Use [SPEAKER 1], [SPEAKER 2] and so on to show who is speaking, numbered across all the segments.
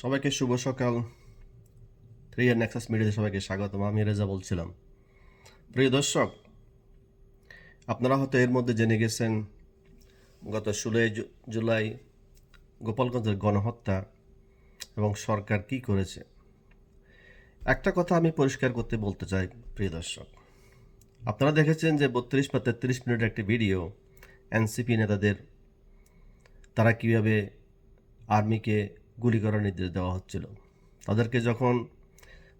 [SPEAKER 1] সবাইকে শুভ সকাল। Three year Nexus মিডিয়াতে সবাইকে স্বাগতম। আমি রেজা বলছিলাম। প্রিয় দর্শক, আপনারা হয়তো এর মধ্যে জেনে গেছেন, গত ষোলোই জুলাই গোপালগঞ্জের গণহত্যা এবং সরকার কি করেছে। একটা কথা আমি পরিষ্কার করতে বলতে চাই, প্রিয় দর্শক। আপনারা দেখেছেন যে বত্রিশ বা তেত্রিশ মিনিটের একটি ভিডিও এনসিপি নেতাদের, তারা কীভাবে আর্মিকে গুলি করার নির্দেশ দেওয়া হচ্ছিল। তাদেরকে যখন,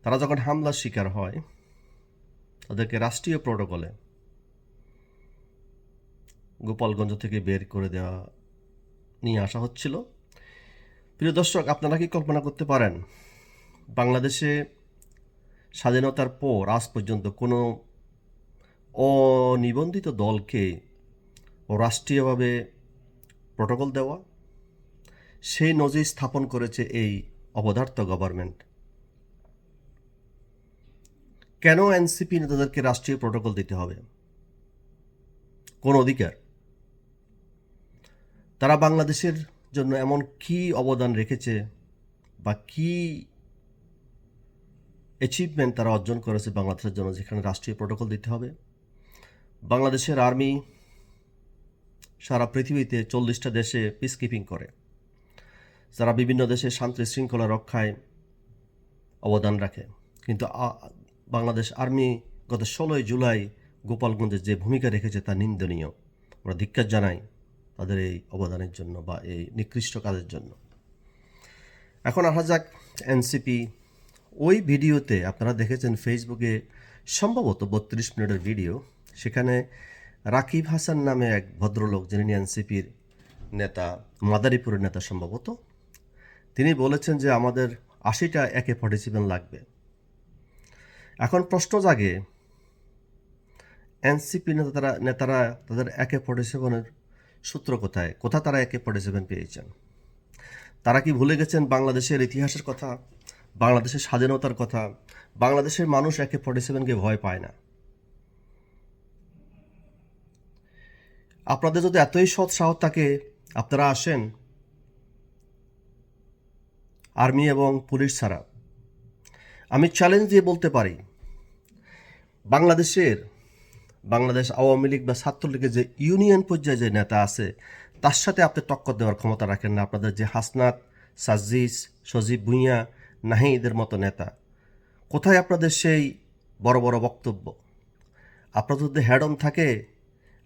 [SPEAKER 1] তারা যখন হামলার শিকার হয়, তাদেরকে রাষ্ট্রীয় প্রোটোকলে গোপালগঞ্জ থেকে বের করে দেওয়া, নিয়ে আসা হচ্ছিল। প্রিয় দর্শক, আপনারা কি কল্পনা করতে পারেন, বাংলাদেশে স্বাধীনতার পর আজ পর্যন্ত কোনো অনিবন্ধিত দলকে রাষ্ট্রীয়ভাবে প্রোটোকল দেওয়া সেই নজির স্থাপন করেছে এই অবধার্ত গভর্নমেন্ট কেন এনসিপি নেতাদেরকে রাষ্ট্রীয় প্রোটোকল দিতে হবে? কোন অধিকার? তারা বাংলাদেশের জন্য এমন কি অবদান রেখেছে বা কি অ্যাচিভমেন্ট তারা অর্জন করেছে বাংলাদেশের জন্য যেখানে রাষ্ট্রীয় প্রোটোকল দিতে হবে? বাংলাদেশের আর্মি সারা পৃথিবীতে চল্লিশটা দেশে পিস কিপিং করে। যারা বিভিন্ন দেশে শান্তি শৃঙ্খলা রক্ষায় অবদান রাখে। কিন্তু বাংলাদেশ আর্মি গত ষোলোই জুলাই গোপালগঞ্জে যে ভূমিকা রেখেছে তা নিন্দনীয়। আমরা ধিক্কার জানাই তাদের এই অবদানের জন্য বা এই নিকৃষ্ট কাজের জন্য। এখন আসা যাক এনসিপি। ওই ভিডিওতে আপনারা দেখেছেন ফেসবুকে সম্ভবত বত্রিশ মিনিটের ভিডিও। সেখানে রাকিব হাসান নামে এক ভদ্রলোক যিনি এনসিপির নেতা, মাদারীপুরের নেতা সম্ভবত তিনি বলেছেন যে আমাদের আশিটা একে ফর্টি সেভেন লাগবে। এখন প্রশ্ন জাগে এনসিপি নেতারা নেতারা তাদের একে ফর্টি সেভেনের সূত্র কোথায়? কোথা তারা একে ফর্টি সেভেন পেয়েছেন? তারা কি ভুলে গেছেন বাংলাদেশের ইতিহাসের কথা? বাংলাদেশের স্বাধীনতার কথা? বাংলাদেশের মানুষ একে ফর্টি সেভেনকে ভয় পায় না? আপনাদের যদি এতই সৎ সাহস থাকে, আপনারা আসেন আর্মি এবং পুলিশ ছাড়া। আমি চ্যালেঞ্জ দিয়ে বলতে পারি, বাংলাদেশের, বাংলাদেশ আওয়ামী লীগ বা ছাত্রলীগের যে ইউনিয়ন পর্যায়ে যে নেতা আছে, তার সাথে আপনি টক্কর দেওয়ার ক্ষমতা রাখেন না আপনাদের যে হাসনাত সাজিস সজীব ভুঁইয়া, নাহিদের মতো নেতা। কোথায় আপনাদের সেই বড় বড় বক্তব্য? আপনাদের যদি হ্যাডম থাকে,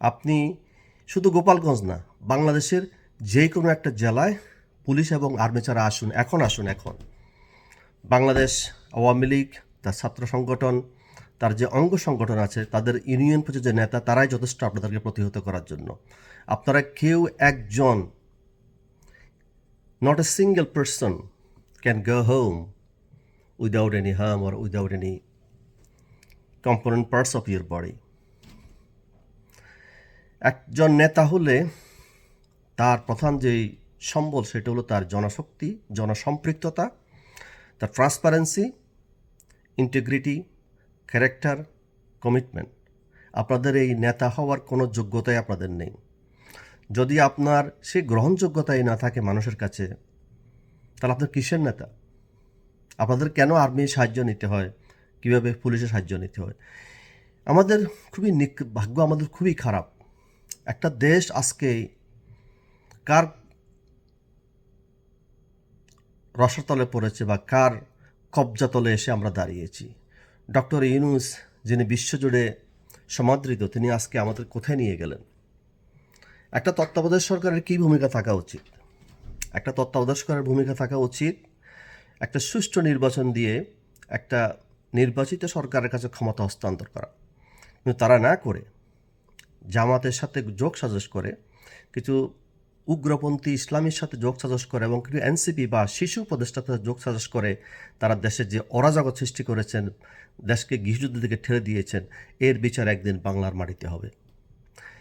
[SPEAKER 1] আপনি শুধু গোপালগঞ্জ না, বাংলাদেশের যে কোনো একটা জেলায় পুলিশ এবং আর্মি ছাড়া আসুন, এখন আসুন, এখন। বাংলাদেশ আওয়ামী লীগ, তার ছাত্র সংগঠন, তার যে অঙ্গ সংগঠন আছে, তাদের ইউনিয়ন পর্যায়ে যে নেতা, তারাই যথেষ্ট আপনাদেরকে প্রতিহত করার জন্য। আপনারা কেউ একজন not a single person can go home without any harm or without any component parts of your body একজন নেতা হলে তার প্রধান যেই সম্বল সেটা হলো তার জনশক্তি, জনসম্পৃক্ততা, তার ট্রান্সপারেন্সি ইন্টিগ্রিটি ক্যারেক্টার কমিটমেন্ট আপনাদের এই নেতা হওয়ার কোনো যোগ্যতাই আপনাদের নেই। যদি আপনার সেই গ্রহণযোগ্যতাই না থাকে মানুষের কাছে, তাহলে আপনার কিসের নেতা? আপনাদের কেন আর্মির সাহায্য নিতে হয়? কীভাবে পুলিশের সাহায্য নিতে হয়? আমাদের খুবই ভাগ্য আমাদের খুবই খারাপ। একটা দেশ আজকে কার রসাতলে পড়েছে বা কার কবজাতলে এসে আমরা দাঁড়িয়েছি। ডক্টর ইউনুস, যিনি বিশ্বজুড়ে সমাদৃত, তিনি আজকে আমাদের কোথায় নিয়ে গেলেন? একটা তত্ত্বাবধায়ক সরকারের কী ভূমিকা থাকা উচিত? একটা তত্ত্বাবধায়ক সরকারের ভূমিকা থাকা উচিত একটা সুষ্ঠু নির্বাচন দিয়ে একটা নির্বাচিত সরকারের কাছে ক্ষমতা হস্তান্তর করা। কিন্তু তারা না করে, জামাতের সাথে যোগ সাজস করে কিছু উগ্রপন্থী ইসলামীর সাথে যোগ সাজস করে এবং কিছু এনসিপি বা শিশু উপদেষ্টার সাথে যোগ সাজস করে তারা দেশের যে অরাজগত সৃষ্টি করেছেন, দেশকে গৃহযুদ্ধ থেকে ঠেলে দিয়েছেন, এর বিচার একদিন বাংলার মাটিতে হবে।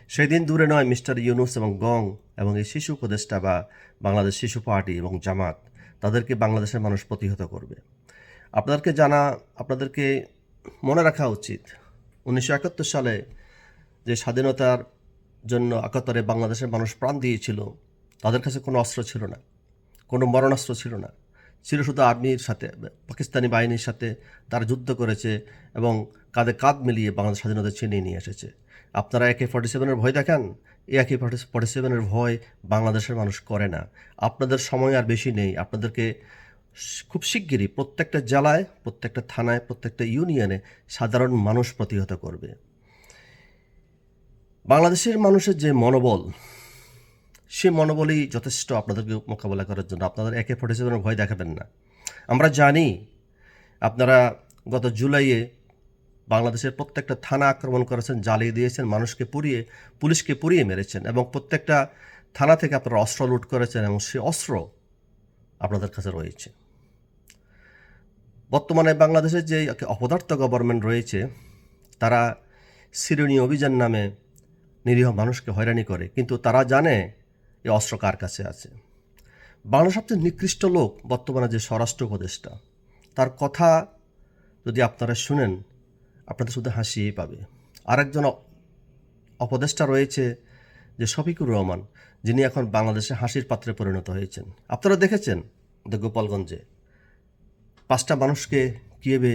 [SPEAKER 1] সেদিন দূরে নয় মিস্টার ইউনুস এবং গং এবং এই শিশু উপদেষ্টা বা বাংলাদেশ শিশু পার্টি এবং জামাত তাদেরকে বাংলাদেশের মানুষ প্রতিহত করবে। আপনাদেরকে জানা, আপনাদেরকে মনে রাখা উচিত, উনিশশো একাত্তর সালে যে স্বাধীনতার জন্য একাত্তরে বাংলাদেশের মানুষ প্রাণ দিয়েছিল, তাদের কাছে কোনো অস্ত্র ছিল না, কোনো মরণাস্ত্র ছিল না। ছিল শুধু আর্মির সাথে, পাকিস্তানি বাহিনীর সাথে তারা যুদ্ধ করেছে এবং কাঁধে কাঁধ মিলিয়ে বাংলাদেশ স্বাধীনতা ছিনিয়ে নিয়ে এসেছে। আপনারা একে ফর্টি সেভেনের ভয় দেখান? এই একে ফর্টি ফর্টি সেভেনের ভয় বাংলাদেশের মানুষ করে না। আপনাদের সময় আর বেশি নেই। আপনাদেরকে খুব শিগগিরই প্রত্যেকটা জেলায়, প্রত্যেকটা থানায়, প্রত্যেকটা ইউনিয়নে সাধারণ মানুষ প্রতিহত করবে। বাংলাদেশের মানুষের যে মনোবল, সে মনোবলই যথেষ্ট আপনাদেরকে মোকাবেলা করার জন্য। আপনাদের একে ফোর্টি সেভেনের ভয় দেখাবেন না। আমরা জানি, আপনারা গত জুলাইয়ে বাংলাদেশের প্রত্যেকটা থানা আক্রমণ করেছেন, জ্বালিয়ে দিয়েছেন, মানুষকে পুড়িয়ে, পুলিশকে পুড়িয়ে মেরেছেন এবং প্রত্যেকটা থানা থেকে আপনারা অস্ত্র লুট করেছেন এবং সে অস্ত্র আপনাদের কাছে রয়েছে। বর্তমানে বাংলাদেশের যে অপদার্থ গভর্নমেন্ট রয়েছে, তারা সিরোনি অভিযান নামে নিরীহ মানুষকে হয়রানি করে, কিন্তু তারা জানে এই অস্ত্র কার কাছে আছে। বাংলার সবচেয়ে নিকৃষ্ট লোক বর্তমানে যে স্বরাষ্ট্র উপদেষ্টা, তার কথা যদি আপনারা শুনেন, আপনাদের শুধু হাসিই পাবে। আরেকজন উপদেষ্টা রয়েছে, যে শফিকুর রহমান, যিনি এখন বাংলাদেশে হাসির পাত্রে পরিণত হয়েছেন। আপনারা দেখেছেন যে গোপালগঞ্জে পাঁচটা মানুষকে কীভাবে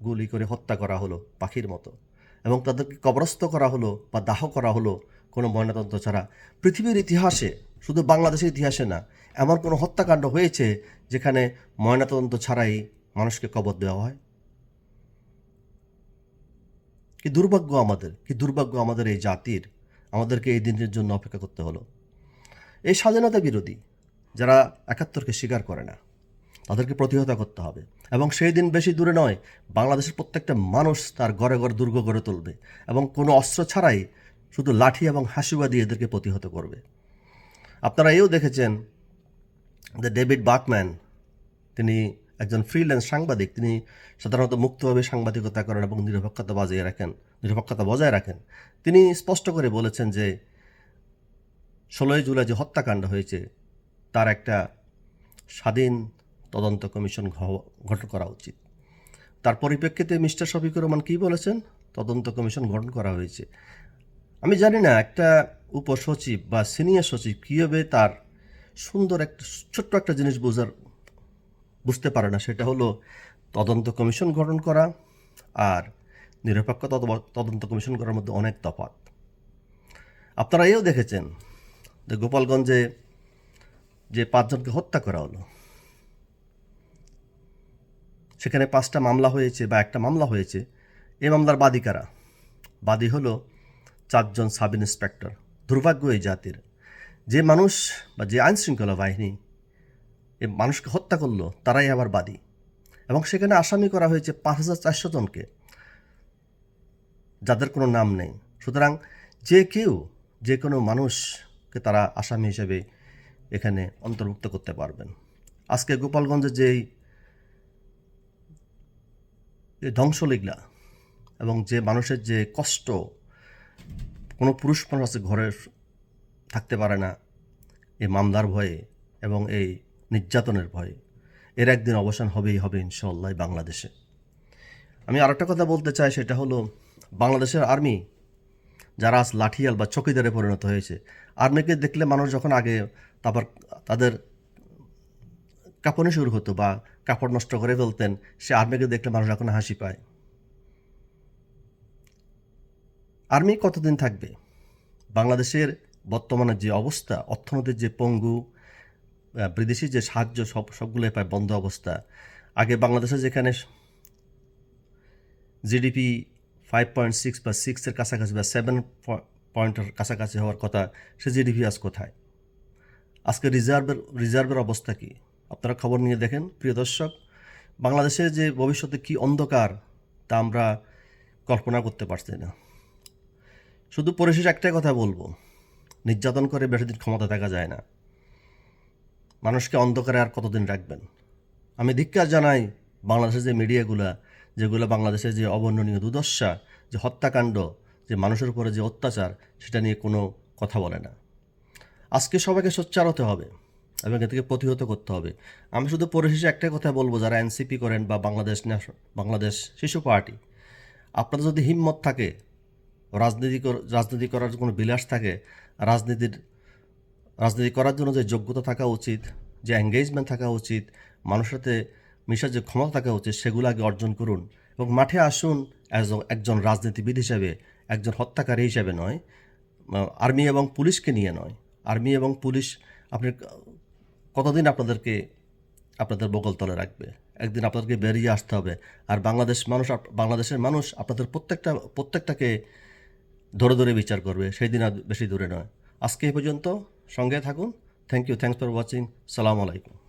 [SPEAKER 1] গুলি করে হত্যা করা হলো পাখির মতো। এবং তাদেরকে কবরস্থ করা হলো বা দাহ করা হলো কোনো ময়নাতন্ত্র ছাড়া। পৃথিবীর ইতিহাসে, শুধু বাংলাদেশের ইতিহাসে না, এমন কোনো হত্যাকাণ্ড হয়েছে যেখানে ময়নাতদন্ত ছাড়াই মানুষকে কবর দেওয়া হয়? কি দুর্ভাগ্য আমাদের, কি দুর্ভাগ্য আমাদের এই জাতির, আমাদেরকে এই দিনের জন্য অপেক্ষা করতে হলো। এই স্বাধীনতা বিরোধী যারা একাত্তরকে স্বীকার করে না তাদেরকে প্রতিহত করতে হবে। এবং সেই দিন বেশি দূরে নয়, বাংলাদেশের প্রত্যেকটা মানুষ তার ঘরে ঘরে দুর্গ গড়ে তুলবে এবং কোনো অস্ত্র ছাড়াই শুধু লাঠি এবং হাসিবা দিয়ে এদেরকে প্রতিহত করবে। আপনারা এও দেখেছেন যে ডেভিড বাকম্যান তিনি একজন ফ্রিল্যান্স সাংবাদিক, তিনি সাধারণত মুক্তভাবে সাংবাদিকতা করেন এবং নিরপেক্ষতা বজায় রাখেন, নিরপেক্ষতা বজায় রাখেন। তিনি স্পষ্ট করে বলেছেন যে, ষোলোই জুলাই যে হত্যাকাণ্ড হয়েছে, তার একটা স্বাধীন তদন্ত কমিশন গঠন করা উচিত। তার পরিপ্রেক্ষিতে মিস্টার শফিকুর রহমান কী বলেছেন? তদন্ত কমিশন গঠন করা হয়েছে। আমি জানি না, একটা উপসচিব বা সিনিয়র সচিব কীভাবে তার সুন্দর একটা, ছোট্ট একটা জিনিস বোঝার, বুঝতে পারে না, সেটা হলো তদন্ত কমিশন গঠন করা আর নিরপেক্ষ তদ- তদন্ত কমিশন করার মধ্যে অনেক তফাৎ। আপনারা এও দেখেছেন যে গোপালগঞ্জে যে পাঁচজনকে হত্যা করা হলো সেখানে পাঁচটা মামলা হয়েছে বা একটা মামলা হয়েছে। এ মামলার বাদী কারা? বাদী হলো চারজন সাব ইন্সপেক্টর দুর্ভাগ্য এই জাতির। যে মানুষ বা যে আইনশৃঙ্খলা বাহিনী এ মানুষকে হত্যা করল, তারাই আবার বাদী। এবং সেখানে আসামি করা হয়েছে পাঁচ হাজার চারশো জনকে। যাদের কোনো নাম নেই। সুতরাং যে কেউ, যে কোনো মানুষকে তারা আসামি হিসেবে এখানে অন্তর্ভুক্ত করতে পারবেন। আজকে গোপালগঞ্জে যেই যে ধ্বংসলীলা এবং যে মানুষের যে কষ্ট, কোনো পুরুষ মানুষ আছে ঘরে থাকতে পারে না এই মামলার ভয়ে এবং এই নির্যাতনের ভয়ে। এর একদিন অবসান হবেই, হবে ইনশাল্লাহ বাংলাদেশে। আমি আরেকটা কথা বলতে চাই, সেটা হলো বাংলাদেশের আর্মি যারা আজ লাঠিয়াল বা চকিদারে পরিণত হয়েছে আর্মিকে দেখলে মানুষ যখন আগে তারপর তাদের কাঁপনি শুরু হতো বা কাপড় নষ্ট করে ফেলতেন, সে আর্মিকে দেখলে মানুষ এখন হাসি পায়। আর্মি কতদিন থাকবে? বাংলাদেশের বর্তমানে যে অবস্থা অর্থনীতির যে পঙ্গু বিদেশি যে সাহায্য, সব, সবগুলোই পায় বন্ধ অবস্থা। আগে বাংলাদেশে যেখানে জিডিপি ফাইভ পয়েন্ট সিক্স বা সিক্সের কাছাকাছি বা সেভেন পয়েন্টের কাছাকাছি হওয়ার কথা, সে জিডিপি আজ কোথায়? আজকে রিজার্ভের রিজার্ভের অবস্থা কি? আপনারা খবর নিয়ে দেখেন, প্রিয় দর্শক বাংলাদেশের যে ভবিষ্যতে কি অন্ধকার তা আমরা কল্পনা করতে পারছি না। শুধু পরিশেষ একটাই কথা বলব, নির্যাতন করে বেশি দিন ক্ষমতা থাকা যায় না। মানুষকে অন্ধকারে আর কতদিন রাখবেন? আমি ধিক্কার জানাই বাংলাদেশের যে মিডিয়াগুলা, যেগুলো বাংলাদেশের যে অবর্ণনীয় দুর্দশা, যে হত্যাকাণ্ড, যে মানুষের উপরে যে অত্যাচার, সেটা নিয়ে কোনো কথা বলে না। আজকে সবাইকে সোচ্চার হতে হবে। এবং থেকে প্রতিহত করতে হবে। আমি শুধু পরিশেষে একটাই কথা বলব, যারা এনসিপি করেন বা বাংলাদেশ বাংলাদেশ শিশু পার্টি, আপনাদের যদি হিম্মত থাকে, রাজনীতি রাজনীতি করার কোনো বিলাস থাকে, রাজনীতির, রাজনীতি করার জন্য যে যোগ্যতা থাকা উচিত, যে এঙ্গেজমেন্ট থাকা উচিত, মানুষের সাথে মিশার যে ক্ষমতা থাকা উচিত, সেগুলো আগে অর্জন করুন এবং মাঠে আসুন অ্যাজ একজন রাজনীতিবিদ হিসেবে, একজন হত্যাকারী হিসেবে নয়, আর্মি এবং পুলিশকে নিয়ে নয়। আর্মি এবং পুলিশ আপনি কতদিন আপনাদেরকে আপনাদের বগল তলে রাখবে? একদিন আপনাদেরকে বেরিয়ে আসতে হবে। আর বাংলাদেশ মানুষ বাংলাদেশের মানুষ আপনাদের প্রত্যেকটা, প্রত্যেকটাকে ধরে ধরে বিচার করবে। সেই দিন আর বেশি দূরে নয়। আজকে এই পর্যন্ত সঙ্গে থাকুন। Thank you thanks for watching সালাম আলাইকুম